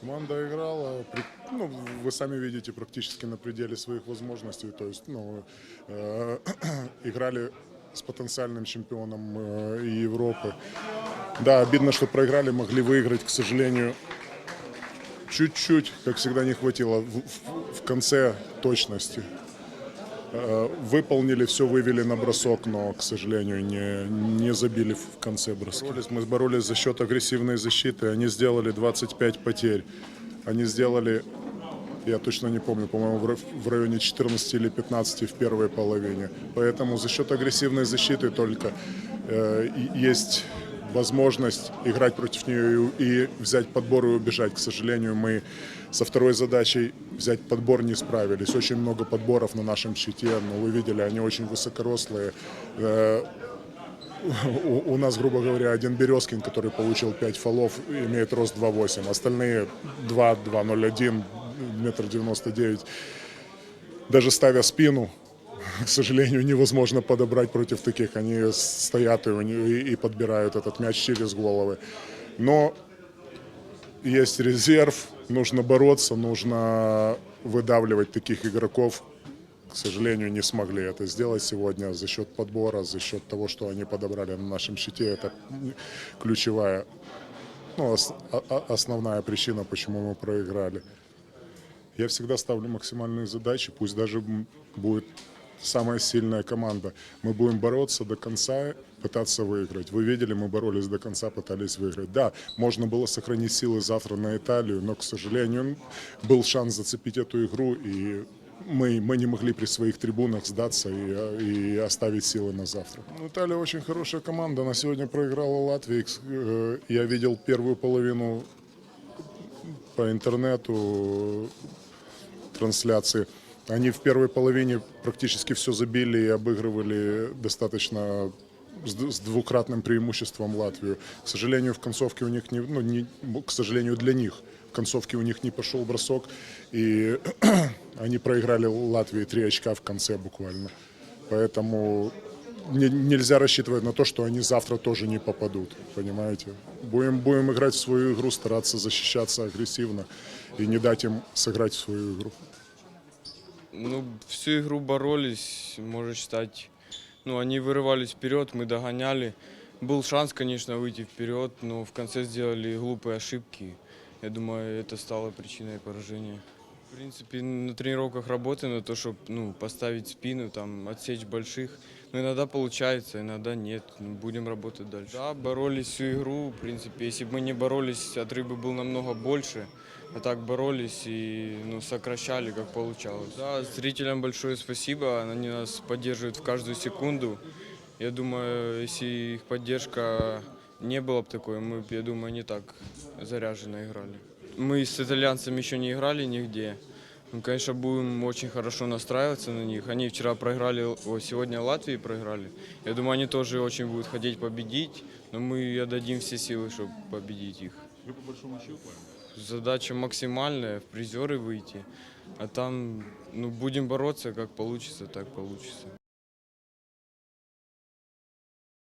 Команда играла, ну, вы сами видите, практически на пределе своих возможностей. То есть, ну, э, играли с потенциальным чемпионом э, Европы. Да, обидно, что проиграли, могли выиграть, к сожалению, чуть-чуть, как всегда, не хватило в, в- в конце точности. Э, Выполнили все, вывели на бросок, но, к сожалению, не, не забили в конце броска. Боролись, мы боролись за счет агрессивной защиты. Они сделали 25 потерь. Они сделали, я точно не помню, по-моему, в ра- в районе 14 или 15 в первой половине. Поэтому за счет агрессивной защиты только э, есть возможность играть против нее и, взять подбор и убежать. К сожалению, мы со второй задачей взять подбор не справились. Очень много подборов на нашем щите, но вы видели, они очень высокорослые. Э, у, у нас, грубо говоря, один Березкин, который получил 5 фолов, имеет рост 2,8. Остальные 2, 2,01, метр 99. Даже ставя спину, к сожалению, невозможно подобрать против таких. Они стоят и, и- подбирают этот мяч через головы. Но есть резерв, нужно бороться, нужно выдавливать таких игроков. К сожалению, не смогли это сделать сегодня за счет подбора, за счет того, что они подобрали на нашем щите. Это ключевая, ну, ос- основная причина, почему мы проиграли. Я всегда ставлю максимальные задачи, пусть даже будет самая сильная команда. Мы будем бороться до конца, пытаться выиграть. Вы видели, мы боролись до конца, пытались выиграть. Да, можно было сохранить силы завтра на Италию, но, к сожалению, был шанс зацепить эту игру, и мы, мы не могли при своих трибунах сдаться и, и оставить силы на завтра. Ну, Италия очень хорошая команда. Она сегодня проиграла Латвии. Э, Я видел первую половину по интернету трансляции. Они в первой половине практически все забили и обыгрывали достаточно с двукратным преимуществом Латвию. К сожалению, в концовке у них не, ну, не, к сожалению, для них в концовке у них не пошел бросок, и они проиграли Латвии три очка в конце буквально. Поэтому не- нельзя рассчитывать на то, что они завтра тоже не попадут, понимаете? Будем, будем играть в свою игру, стараться защищаться агрессивно и не дать им сыграть в свою игру. Ну, всю игру боролись, можно считать. Ну, они вырывались вперед, мы догоняли. Был шанс, конечно, выйти вперед, но в конце сделали глупые ошибки. Я думаю, это стало причиной поражения. В принципе, на тренировках работаем на то, чтобы ну, поставить спину, там, отсечь больших. Но иногда получается, иногда нет. Ну, Будем работать дальше. Да, боролись всю игру. В принципе, если бы мы не боролись, отрыв бы был намного больше. А так боролись и ну, сокращали, как получалось. Да, зрителям большое спасибо. Они нас поддерживают в каждую секунду. Я думаю, если их поддержка не была бы такой, мы, я думаю, не так заряженно играли. Мы с итальянцами еще не играли нигде. Ну, конечно, будем очень хорошо настраиваться на них. Они вчера проиграли, о, сегодня Латвии проиграли. Я думаю, они тоже очень будут хотеть победить, но мы отдадим все силы, чтобы победить их. Вы по большому счету Задача максимальная, в призеры выйти. А там ну, будем бороться, как получится, так получится.